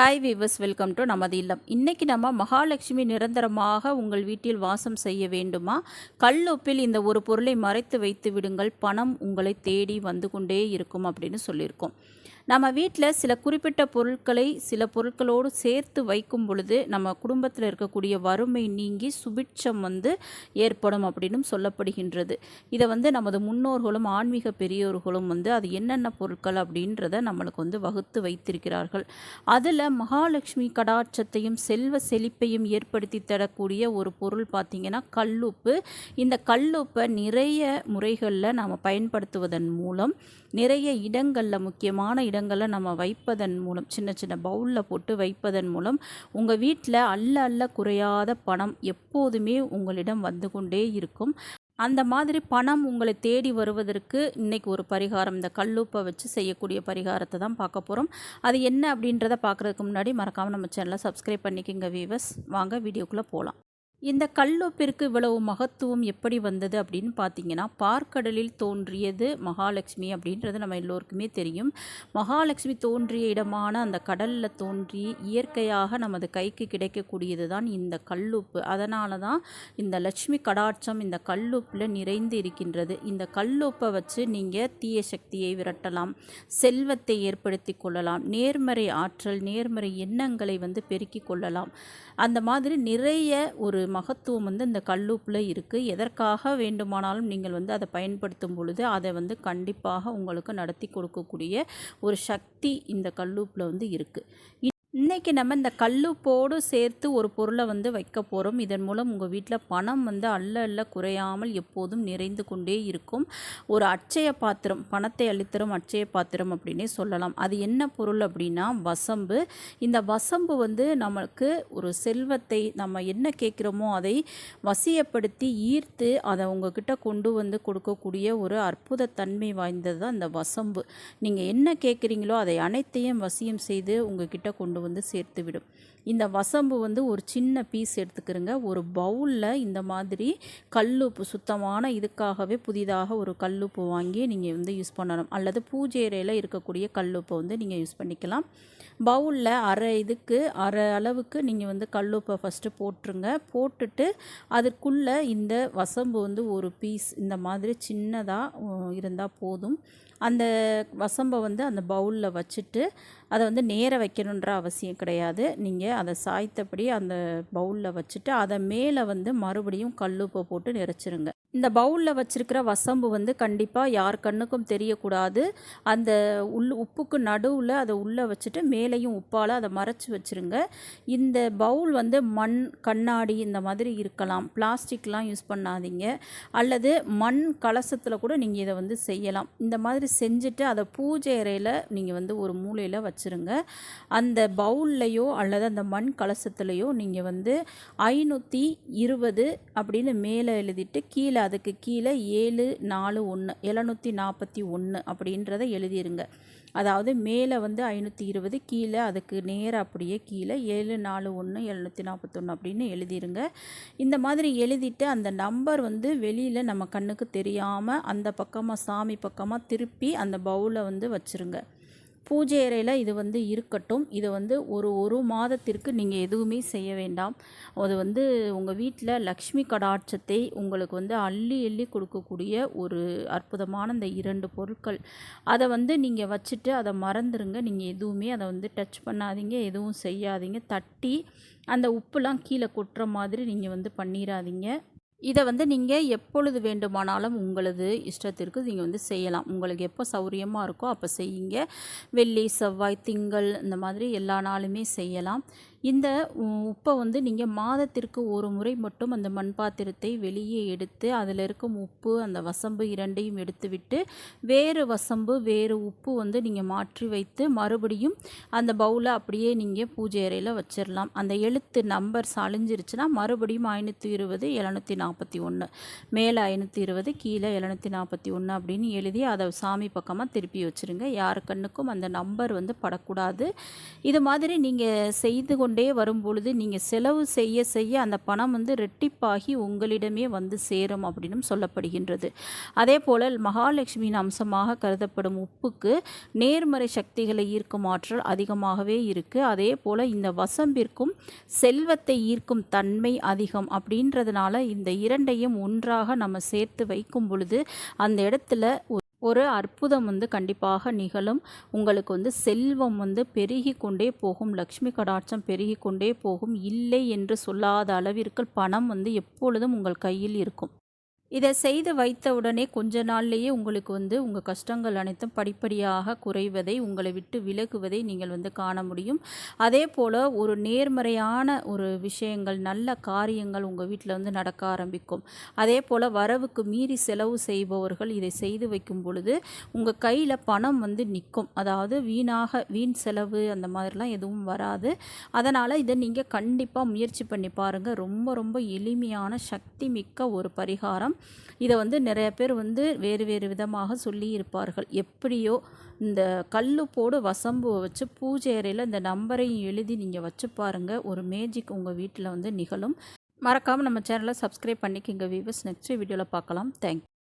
Hi viewers welcome to நமது இல்லம் இன்றைக்கி நம்ம மகாலட்சுமி நிரந்தரமாக உங்கள் வீட்டில் வாசம் செய்ய வேண்டுமா? கல்லுப்பில் இந்த ஒரு பொருளை மறைத்து வைத்து விடுங்கள். பணம் உங்களை தேடி வந்து கொண்டே இருக்கும் அப்படின்னு சொல்லியிருக்கோம். நம்ம வீட்டில் சில குறிப்பிட்ட பொருட்களை சில பொருட்களோடு சேர்த்து வைக்கும் பொழுது நம்ம குடும்பத்தில் இருக்கக்கூடிய வறுமை நீங்கி சுபிட்சம் வந்து ஏற்படும் அப்படின்னு சொல்லப்படுகின்றது. இதை வந்து நமது முன்னோர்களும் ஆன்மீக பெரியோர்களும் வந்து அது என்னென்ன பொருட்கள் அப்படின்றத நம்மளுக்கு வந்து வகுத்து வைத்திருக்கிறார்கள். அதில் மகாலட்சுமி கடாட்சத்தையும் செல்வ செழிப்பையும் ஏற்படுத்தி தரக்கூடிய ஒரு பொருள் பார்த்திங்கன்னா கல்லுப்பு. இந்த கல்லுப்பை நிறைய முறைகளில் நாம் பயன்படுத்துவதன் மூலம் நிறைய இடங்களில் முக்கியமான இடங்களில் நம்ம வைப்பதன் மூலம் சின்ன சின்ன பவுலில் போட்டு வைப்பதன் மூலம் உங்கள் வீட்டில் அல்ல அல்ல குறையாத பணம் எப்போதுமே உங்களிடம் வந்து கொண்டே இருக்கும். அந்த மாதிரி பணம் உங்களை தேடி வருவதற்கு இன்றைக்கி ஒரு பரிகாரம். இந்த கல்லுப்பை வச்சு செய்யக்கூடிய பரிகாரத்தை தான் பார்க்க போகிறோம் அது என்ன அப்படின்றத பார்க்குறதுக்கு முன்னாடி மறக்காமல் நம்ம சேனலை சப்ஸ்கிரைப் பண்ணிக்கிங்க வீவர்ஸ் வாங்க வீடியோக்குள்ளே போகலாம் இந்த கல்லொப்பிற்கு இவ்வளவு மகத்துவம் எப்படி வந்தது அப்படின்னு பார்த்தீங்கன்னா பார்க்கடலில் தோன்றியது மகாலட்சுமி அப்படின்றது நம்ம எல்லோருக்குமே தெரியும். மகாலட்சுமி தோன்றிய இடமான அந்த கடலில் தோன்றி இயற்கையாக நமது கைக்கு கிடைக்கக்கூடியது தான் இந்த கல்லுப்பு. அதனால தான் இந்த லட்சுமி கடாட்சம் இந்த கல்லுப்பில் நிறைந்து இருக்கின்றது. இந்த கல்லுப்பை வச்சு நீங்கள் தீய சக்தியை விரட்டலாம் செல்வத்தை ஏற்படுத்தி கொள்ளலாம் நேர்மறை ஆற்றல் நேர்மறை எண்ணங்களை வந்து பெருக்கிக் கொள்ளலாம். அந்த மாதிரி நிறைய ஒரு மகத்துவம் வந்து இந்த கல்லூப்பில் இருக்குது எதற்காக வேண்டுமானாலும் நீங்கள் வந்து அதை பயன்படுத்தும் பொழுது அதை வந்து கண்டிப்பாக உங்களுக்கு நடத்தி கொடுக்கக்கூடிய ஒரு சக்தி இந்த கல்லூப்பில் வந்து இருக்குது இன்றைக்கி நம்ம இந்த கல்லுப்போடு சேர்த்து ஒரு பொருளை வந்து வைக்க போகிறோம் இதன் மூலம் உங்கள் வீட்டில் பணம் வந்து அல்ல அல்ல குறையாமல் எப்போதும் நிறைந்து கொண்டே இருக்கும். ஒரு அச்சய பாத்திரம் பணத்தை அளித்தரும் அச்சய பாத்திரம் அப்படின்னே சொல்லலாம். அது என்ன பொருள் அப்படின்னா வசம்பு. இந்த வசம்பு வந்து நமக்கு ஒரு செல்வத்தை நம்ம என்ன கேட்குறோமோ அதை வசியப்படுத்தி ஈர்த்து அதை உங்ககிட்ட கொண்டு வந்து கொடுக்கக்கூடிய ஒரு அற்புத தன்மை வாய்ந்தது தான் இந்த வசம்பு. நீங்கள் என்ன கேட்குறீங்களோ அதை அனைத்தையும் வசியம் செய்து உங்ககிட்ட கொண்டு வந்து சேர்த்து விடும் இந்த வசம்பு வந்து ஒரு சின்ன பீஸ் எடுத்துக்கிறங்க. ஒரு பவுலில் இந்த மாதிரி கல்லுப்பு சுத்தமான இதுக்காகவே புதிதாக ஒரு கல்லுப்பு வாங்கி நீங்கள் வந்து யூஸ் பண்ணணும். அல்லது பூஜை அறையில் இருக்கக்கூடிய கல்லுப்பை வந்து நீங்கள் யூஸ் பண்ணிக்கலாம். பவுலில் அரை இதுக்கு அரை அளவுக்கு நீங்கள் வந்து கல்லுப்பை ஃபஸ்ட்டு போட்டுருங்க. போட்டுட்டு அதுக்குள்ளே இந்த வசம்பு வந்து ஒரு பீஸ் இந்த மாதிரி சின்னதாக இருந்தால் போதும். அந்த வசம்பை வந்து அந்த பவுலில் வச்சுட்டு அதை வந்து நேர வைக்கணுன்ற அவசியம் கிடையாது. நீங்கள் அதை சாய்த்தபடி அந்த பவுலில் வச்சுட்டு அதை மேலே வந்து மறுபடியும் கல்லுப்பை போட்டு நிறைச்சிருங்க. இந்த பவுலில் வச்சுருக்கிற வசம்பு வந்து கண்டிப்பாக யார் கண்ணுக்கும் தெரியக்கூடாது. அந்த உள் உப்புக்கு நடுவில் அதை உள்ளே வச்சுட்டு மேலேயும் உப்பால் அதை மறைச்சி வச்சுருங்க. இந்த பவுல் வந்து மண் கண்ணாடி இந்த மாதிரி இருக்கலாம். பிளாஸ்டிக்லாம் யூஸ் பண்ணாதீங்க. அல்லது மண் கலசத்தில் கூட நீங்கள் இதை வந்து செய்யலாம். இந்த மாதிரி செஞ்சுட்டு அதை பூஜை அறையில் நீங்கள் வந்து ஒரு மூலையில் வச்சுருங்க. அந்த பவுல்லையோ அல்லது அந்த மண் கலசத்துலேயோ நீங்கள் வந்து ஐநூற்றி இருபது அப்படின்னு மேலே எழுதிட்டு கீழே அதுக்கு கீழே ஏழு நாலு ஒன்று எழுநூற்றி நாற்பத்தி ஒன்று அப்படின்றத எழுதிருங்க. அதாவது மேலே வந்து ஐநூற்றி இருபது கீழே அதுக்கு நேராக அப்படியே கீழே ஏழு நாலு ஒன்று எழுநூற்றி நாற்பத்தொன்று அப்படின்னு எழுதிருங்க. இந்த மாதிரி எழுதிட்டு அந்த நம்பர் வந்து வெளியில் நம்ம கண்ணுக்கு தெரியாமல் அந்த பக்கமாக சாமி பக்கமாக திருப்பி அந்த பவுலை வந்து வச்சுருங்க. பூஜை அறையில் இது வந்து இருக்கட்டும். இது வந்து ஒரு ஒரு மாதத்திற்கு நீங்கள் எதுவுமே செய்ய வேண்டாம். அது வந்து உங்கள் வீட்டில் லக்ஷ்மி கடாட்சத்தை உங்களுக்கு வந்து அள்ளி எள்ளி கொடுக்கக்கூடிய ஒரு அற்புதமான இந்த இரண்டு பொருட்கள். அதை வந்து நீங்கள் வச்சுட்டு அதை மறந்துடுங்க நீங்கள் எதுவுமே அதை வந்து டச் பண்ணாதீங்க. எதுவும் செய்யாதீங்க. தட்டி அந்த உப்புலாம் கீழே கொட்டுற மாதிரி நீங்கள் வந்து பண்ணிடாதீங்க இதை வந்து நீங்கள் எப்பொழுது வேண்டுமானாலும் உங்களது இஷ்டத்திற்கு நீங்கள் வந்து செய்யலாம். உங்களுக்கு எப்போ சௌரியமாக இருக்கோ அப்போ செய்யுங்க. வெள்ளி செவ்வாய் திங்கள் இந்த மாதிரி எல்லா நாளுமே செய்யலாம். இந்த உப்பை வந்து நீங்கள் மாதத்திற்கு ஒரு முறை மட்டும் அந்த மண் பாத்திரத்தை வெளியே எடுத்து அதில் இருக்கும் உப்பு அந்த வசம்பு இரண்டையும் எடுத்துவிட்டு வேறு வசம்பு வேறு உப்பு வந்து நீங்கள் மாற்றி வைத்து மறுபடியும் அந்த பவுலை அப்படியே நீங்கள் பூஜை அறையில் வச்சிடலாம் அந்த எழுத்து நம்பர்ஸ் அழிஞ்சிருச்சுன்னா மறுபடியும் ஐநூற்றி இருபது எழுநூற்றி நாற்பத்தி ஒன்று மேலே ஐநூற்றி இருபது கீழே எழுநூற்றி நாற்பத்தி ஒன்று அப்படின்னு எழுதி அதை சாமி பக்கமாக திருப்பி வச்சுருங்க. யார் கண்ணுக்கும் அந்த நம்பர் வந்து படக்கூடாது. இது மாதிரி நீங்கள் செய்து கொண்டே வரும் பொழுது நீங்கள் செலவு செய்ய செய்ய அந்த பணம் வந்து ரெட்டிப்பாகி உங்களிடமே வந்து சேரும் அப்படின்னும் சொல்லப்படுகின்றது. அதே போல் மகாலட்சுமியின் அம்சமாக கருதப்படும் உப்புக்கு நேர்மறை சக்திகளை ஈர்க்கும் ஆற்றல் அதிகமாகவே இருக்குது அதே போல் இந்த வசம்பிற்கும் செல்வத்தை ஈர்க்கும் தன்மை அதிகம் அப்படின்றதுனால இந்த இரண்டையும் ஒன்றாக நம்ம சேர்த்து வைக்கும் பொழுது அந்த இடத்துல ஒரு அற்புதம் வந்து கண்டிப்பாக நிகழும். உங்களுக்கு வந்து செல்வம் வந்து பெருகி கொண்டே போகும். லக்ஷ்மி கடாட்சம் பெருகி கொண்டே போகும். இல்லை என்று சொல்லாத அளவிற்கு பணம் வந்து எப்பொழுதும் உங்கள் கையில் இருக்கும். இதை செய்து வைத்தவுடனே கொஞ்ச நாள்லேயே உங்களுக்கு வந்து உங்கள் கஷ்டங்கள் அனைத்தும் படிப்படியாக குறைவதை உங்களை விட்டு விலகுவதை நீங்கள் வந்து காண முடியும். அதே போல் ஒரு நேர்மறையான ஒரு விஷயங்கள் நல்ல காரியங்கள் உங்கள் வீட்டில் வந்து நடக்க ஆரம்பிக்கும். அதே போல் வரவுக்கு மீறி செலவு செய்பவர்கள் இதை செய்து வைக்கும் பொழுது உங்கள் கையில் பணம் வந்து நிற்கும் அதாவது வீணாக வீண் செலவு அந்த மாதிரிலாம் எதுவும் வராது. அதனால் இதை நீங்கள் கண்டிப்பாக முயற்சி பண்ணி பாருங்கள் ரொம்ப ரொம்ப எளிமையான சக்தி மிக்க ஒரு பரிகாரம். இதை வந்து நிறைய பேர் வந்து வேறு வேறு விதமாக சொல்லி இருப்பார்கள் எப்படியோ இந்த கல்லுப்போடு வசம்புவை வச்சு பூஜை அறையில் இந்த நம்பரையும் எழுதி நீங்கள் வச்சு பாருங்கள் ஒரு மேஜிக் உங்கள் வீட்டில் வந்து நிகழும். மறக்காமல் நம்ம சேனலை சப்ஸ்கிரைப் பண்ணிக்கோங்க. வீவர்ஸ் நெக்ஸ்ட் வீடியோவில் பார்க்கலாம். தேங்க்யூ